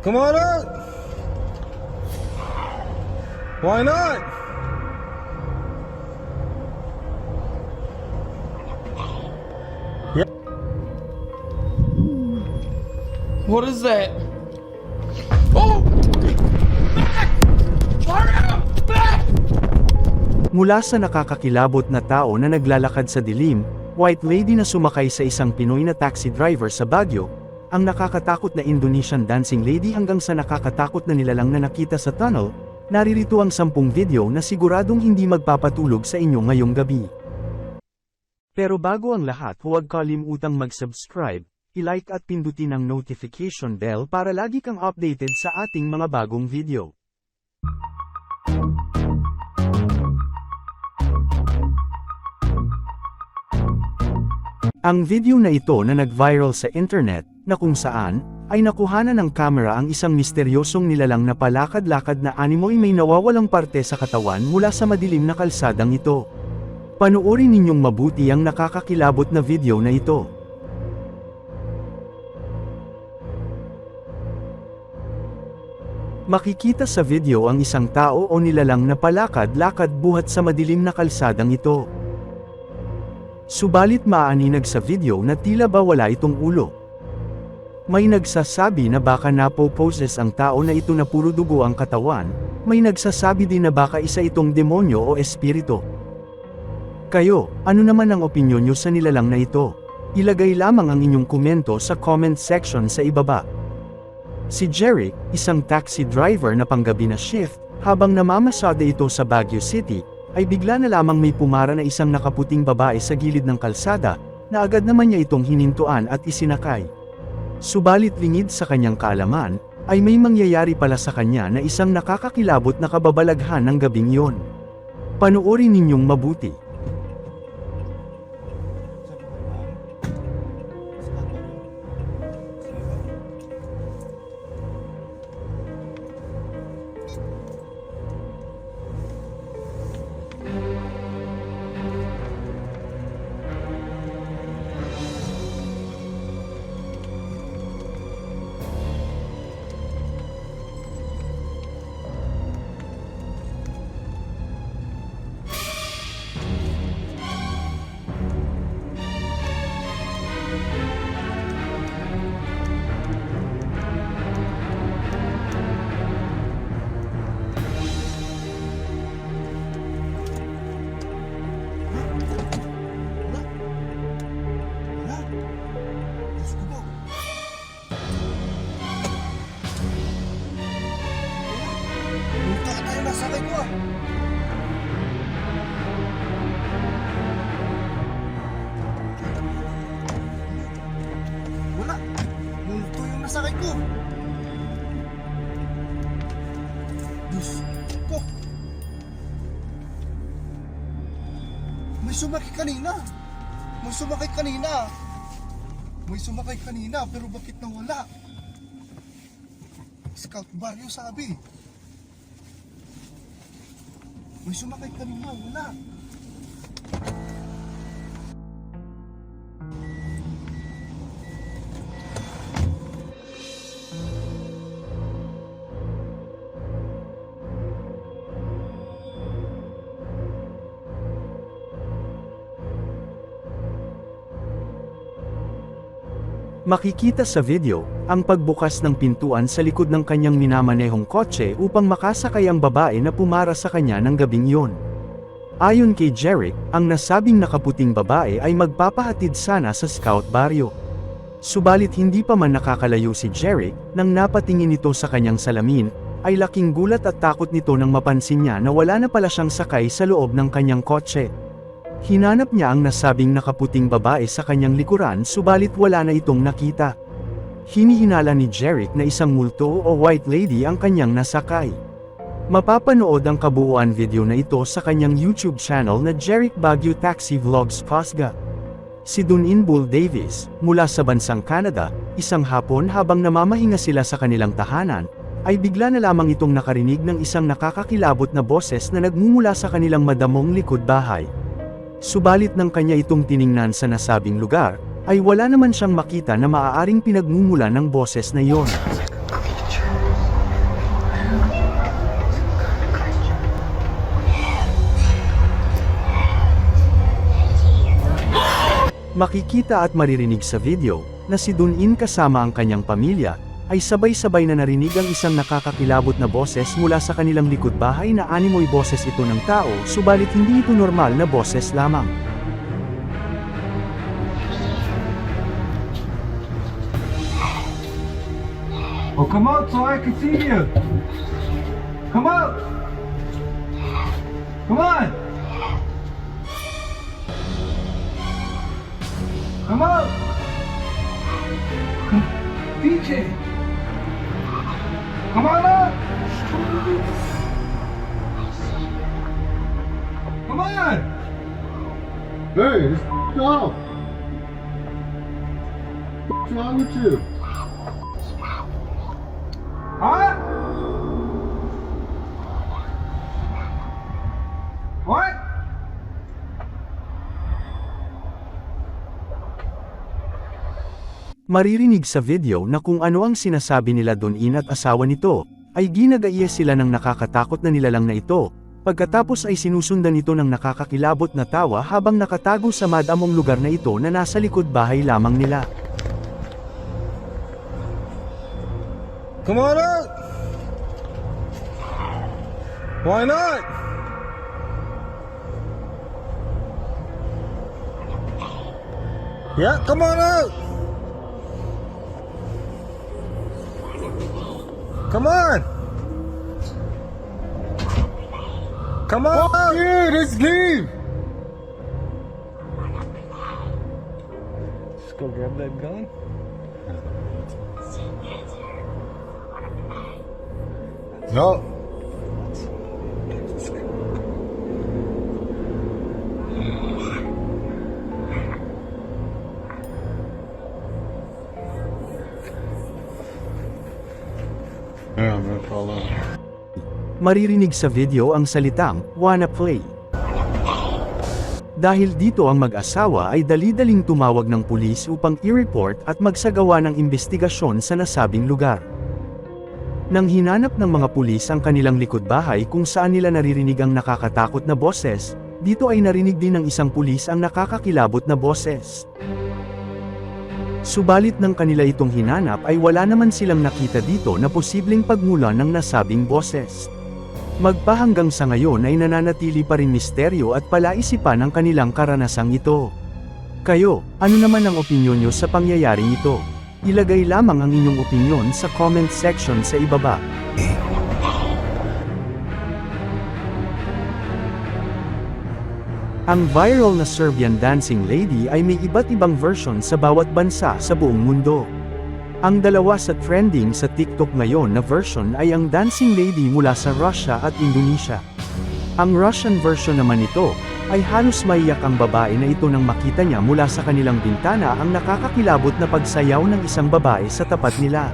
Come on up. Why not? What is that? Oh! Back! Hurry up! Back! Mula sa nakakakilabot na tao na naglalakad sa dilim, white lady na sumakay sa isang Pinoy na taxi driver sa Baguio, ang nakakatakot na Indonesian dancing lady hanggang sa nakakatakot na nilalang na nakita sa tunnel, naririto ang sampung video na siguradong hindi magpapatulog sa inyo ngayong gabi. Pero bago ang lahat huwag kalimutang mag-subscribe, i-like at pindutin ang notification bell para lagi kang updated sa ating mga bagong video. Ang video na ito na nag-viral sa internet, na kung saan, ay nakuhanan ng kamera ang isang misteryosong nilalang na palakad-lakad na animoy may nawawalang parte sa katawan mula sa madilim na kalsadang ito. Panoorin ninyong mabuti ang nakakakilabot na video na ito. Makikita sa video ang isang tao o nilalang na palakad-lakad buhat sa madilim na kalsadang ito. Subalit maaninag sa video na tila ba wala itong ulo. May nagsasabi na baka napoposes ang tao na ito na puro dugo ang katawan, may nagsasabi din na baka isa itong demonyo o espiritu. Kayo, ano naman ang opinyon nyo sa nilalang na ito? Ilagay lamang ang inyong komento sa comment section sa ibaba. Si Jerry, isang taxi driver na panggabi na shift, habang namamasada ito sa Baguio City, ay bigla na lamang may pumara na isang nakaputing babae sa gilid ng kalsada, na agad naman niya itong hinintuan at isinakay. Subalit lingid sa kanyang kaalaman, ay may mangyayari pala sa kanya na isang nakakakilabot na kababalaghan ng gabing yon. Panoorin ninyong mabuti. Sumakay kanina. May sumakay kanina. May sumakay kanina pero bakit nawala? Scout Barrio sabi. May sumakay kanina, wala. Makikita sa video, ang pagbukas ng pintuan sa likod ng kanyang minamanehong kotse upang makasakay ang babae na pumara sa kanya ng gabing yon. Ayon kay Jeric, ang nasabing nakaputing babae ay magpapahatid sana sa Scout Barrio. Subalit hindi pa man nakakalayo si Jeric, nang napatingin ito sa kanyang salamin, ay laking gulat at takot nito nang mapansin niya na wala na pala siyang sakay sa loob ng kanyang kotse. Hinanap niya ang nasabing nakaputing babae sa kanyang likuran subalit wala na itong nakita. Hinihinala ni Jeric na isang multo o white lady ang kanyang nasakay. Mapapanood ang kabuuan video na ito sa kanyang YouTube channel na Jeric Baguio Taxi Vlogs Pasga. Si Dunin Bull Davis, mula sa bansang Canada, isang hapon habang namamahinga sila sa kanilang tahanan, ay bigla na lamang itong nakarinig ng isang nakakakilabot na boses na nagmumula sa kanilang madamong likod bahay. Subalit nang kanya itong tiningnan sa nasabing lugar, ay wala naman siyang makita na maaaring pinagmumula ng boses na iyon. Makikita at maririnig sa video, na si Dunin kasama ang kanyang pamilya, ay sabay-sabay na narinig ang isang nakakakilabot na boses mula sa kanilang likod bahay na animoy boses ito ng tao, subalit hindi ito normal na boses lamang. Oh, come out so I can see you. Come out. Come on. Come out. DJ. Come on up. Come on. Hey, stop! What's wrong with you? Maririnig sa video na kung ano ang sinasabi nila Donin at asawa nito, ay ginagaya sila ng nakakatakot na nilalang na ito, pagkatapos ay sinusundan ito ng nakakakilabot na tawa habang nakatago sa madamong lugar na ito na nasa likod bahay lamang nila. Come on up. Why not? Yeah, come on up. Come on. Come on. Oh, dude, let's leave. Just go grab that gun. No. Down. Maririnig sa video ang salitang, wanna play. Dahil dito ang mag-asawa ay dali-daling tumawag ng pulis upang i-report at magsagawa ng investigasyon sa nasabing lugar. Nang hinanap ng mga pulis ang kanilang likod bahay kung saan nila naririnig ang nakakatakot na boses, dito ay narinig din ng isang pulis ang nakakakilabot na boses. Subalit ng kanila itong hinanap ay wala naman silang nakita dito na posibleng pagmula ng nasabing boses. Magpahanggang sa ngayon ay nananatili pa rin misteryo at palaisipan ang kanilang karanasang ito. Kayo, ano naman ang opinyon nyo sa pangyayaring ito? Ilagay lamang ang inyong opinyon sa comment section sa ibaba. Ang viral na Serbian dancing lady ay may iba't ibang version sa bawat bansa sa buong mundo. Ang dalawa sa trending sa TikTok ngayon na version ay ang dancing lady mula sa Russia at Indonesia. Ang Russian version naman nito, ay halos maiyak ang babae na ito nang makita niya mula sa kanilang bintana ang nakakakilabot na pagsayaw ng isang babae sa tapat nila.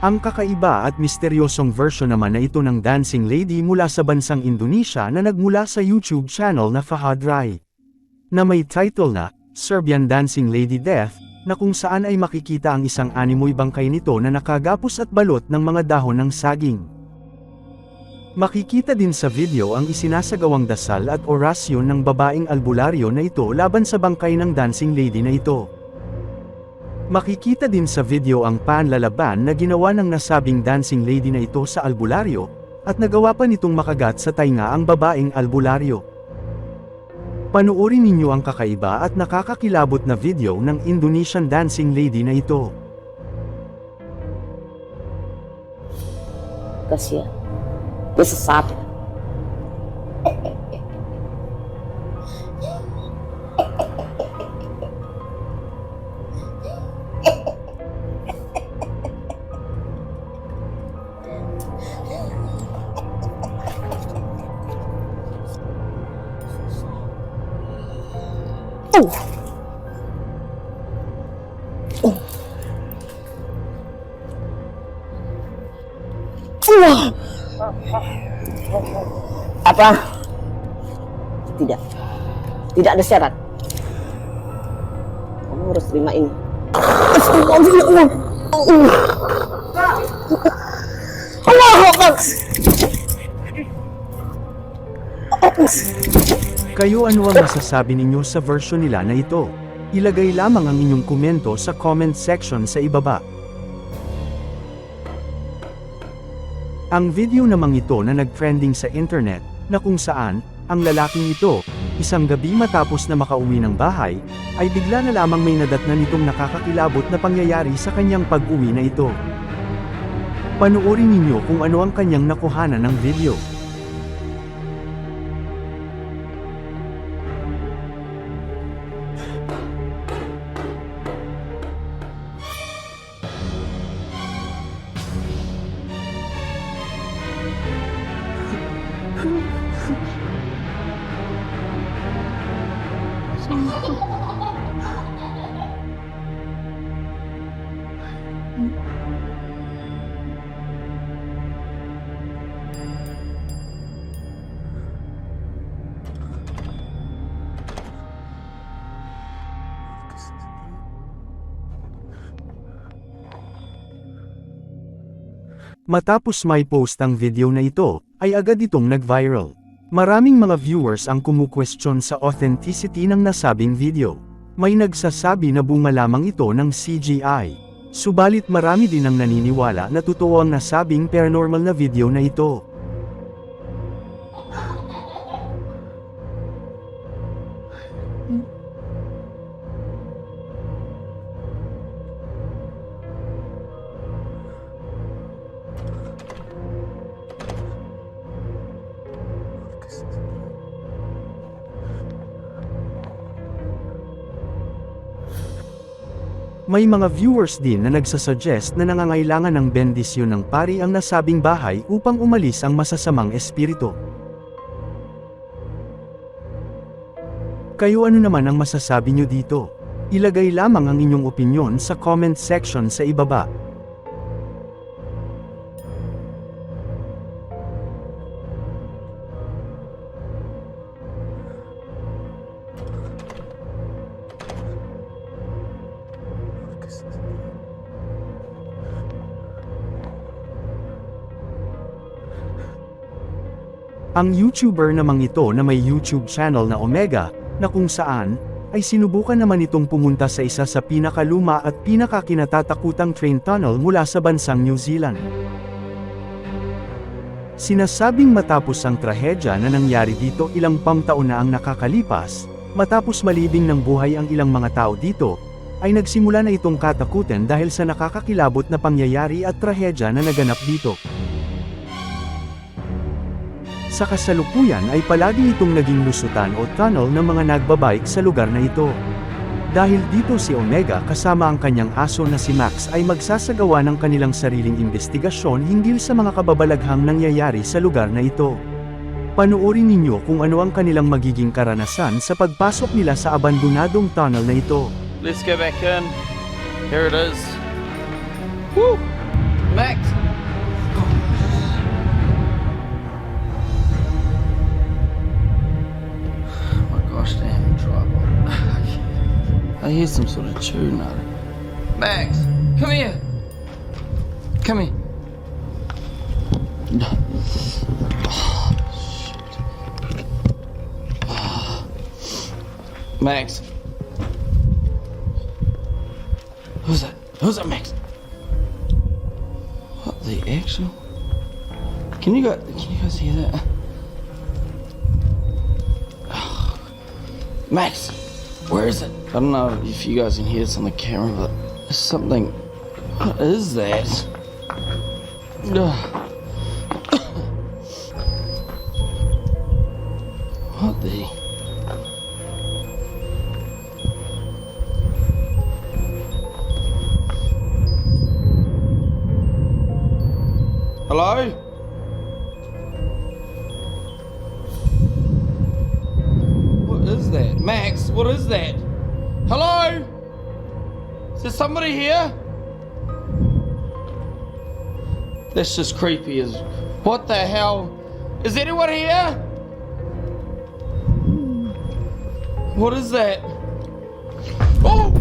Ang kakaiba at misteryosong version naman na ito ng dancing lady mula sa bansang Indonesia na nagmula sa YouTube channel na Fahad Rai. Na may title na, Serbian Dancing Lady Death, na kung saan ay makikita ang isang animoy bangkay nito na nakagapos at balot ng mga dahon ng saging. Makikita din sa video ang isinasagawang dasal at orasyon ng babaeng albularyo na ito laban sa bangkay ng dancing lady na ito. Makikita din sa video ang panlalaban na ginawa ng nasabing dancing lady na ito sa albularyo, at nagawa pa nitong makagat sa tainga ang babaeng albularyo. Panuorin ninyo ang kakaiba at nakakakilabot na video ng Indonesian dancing lady na ito. kasihan sesat apa tidak tidak ada syarat kamu harus terima ini Astagfirullah. Allahu Akbar. Kayo ano ang masasabi ninyo sa version nila na ito? Ilagay lamang ang inyong komento sa comment section sa ibaba. Ang video namang ito na nag-trending sa internet, na kung saan, ang lalaking ito, isang gabi matapos na makauwi ng bahay, ay bigla na lamang may nadatnan nitong nakakakilabot na pangyayari sa kanyang pag-uwi na ito. Panuorin ninyo kung ano ang kanyang nakuhanan ng video. Matapos may post ang video na ito, ay agad itong nag-viral. Maraming mga viewers ang kumukwestiyon sa authenticity ng nasabing video. May nagsasabi na bunga lamang ito ng CGI. Subalit marami din ang naniniwala na totoo ang nasabing paranormal na video na ito. May mga viewers din na nagsasuggest na nangangailangan ng bendisyon ng pari ang nasabing bahay upang umalis ang masasamang espiritu. Kayo ano naman ang masasabi nyo dito? Ilagay lamang ang inyong opinion sa comment section sa ibaba. Ang YouTuber namang ito na may YouTube channel na Omega, na kung saan, ay sinubukan naman itong pumunta sa isa sa pinakaluma at pinakakinatatakutang train tunnel mula sa bansang New Zealand. Sinasabing matapos ang trahedya na nangyari dito ilang pang na ang nakakalipas, matapos malibing ng buhay ang ilang mga tao dito, ay nagsimula na itong katakutin dahil sa nakakakilabot na pangyayari at trahedya na naganap dito. Sa kasalukuyan ay palagi itong naging lusutan o tunnel ng mga nagbabike sa lugar na ito. Dahil dito si Omega kasama ang kanyang aso na si Max ay magsasagawa ng kanilang sariling investigasyon hinggil sa mga kababalaghang nangyayari sa lugar na ito. Panuorin ninyo kung ano ang kanilang magiging karanasan sa pagpasok nila sa abandonadong tunnel na ito. Let's go back in. Here it is. Woo! Max! I hear some sort of tune out Max, come here. Come here. Max. Who's that? Who's that, Max? What the actual? Can you guys, can you guys hear that? Max, where is it? I don't know if you guys can hear this on the camera, but there's something. What is that? What the? Hello? What is that? Hello? Is there somebody here? That's just creepy as. What the hell? Is anyone here? What is that? Oh!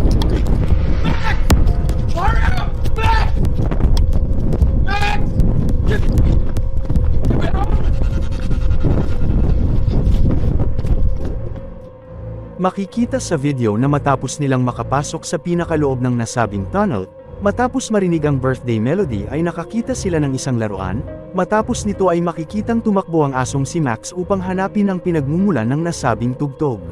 Makikita sa video na matapos nilang makapasok sa pinakaloob ng nasabing tunnel, matapos marinig ang birthday melody ay nakakita sila ng isang laruan, matapos nito ay makikitang tumakbo ang asong si Max upang hanapin ang pinagmumulan ng nasabing tugtog.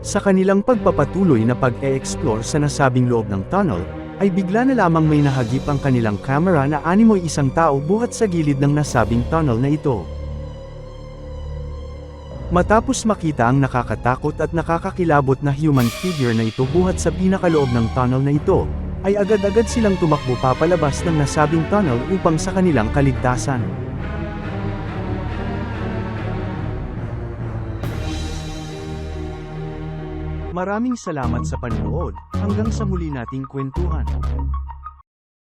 Sa kanilang pagpapatuloy na pag-e-explore sa nasabing loob ng tunnel, ay bigla na lamang may nahagip ang kanilang camera na animoy isang tao buhat sa gilid ng nasabing tunnel na ito. Matapos makita ang nakakatakot at nakakakilabot na human figure na ito buhat sa pinakaloob ng tunnel na ito, ay agad-agad silang tumakbo papalabas ng nasabing tunnel upang sa kanilang kaligtasan. Maraming salamat sa panonood, hanggang sa muli nating kwentuhan.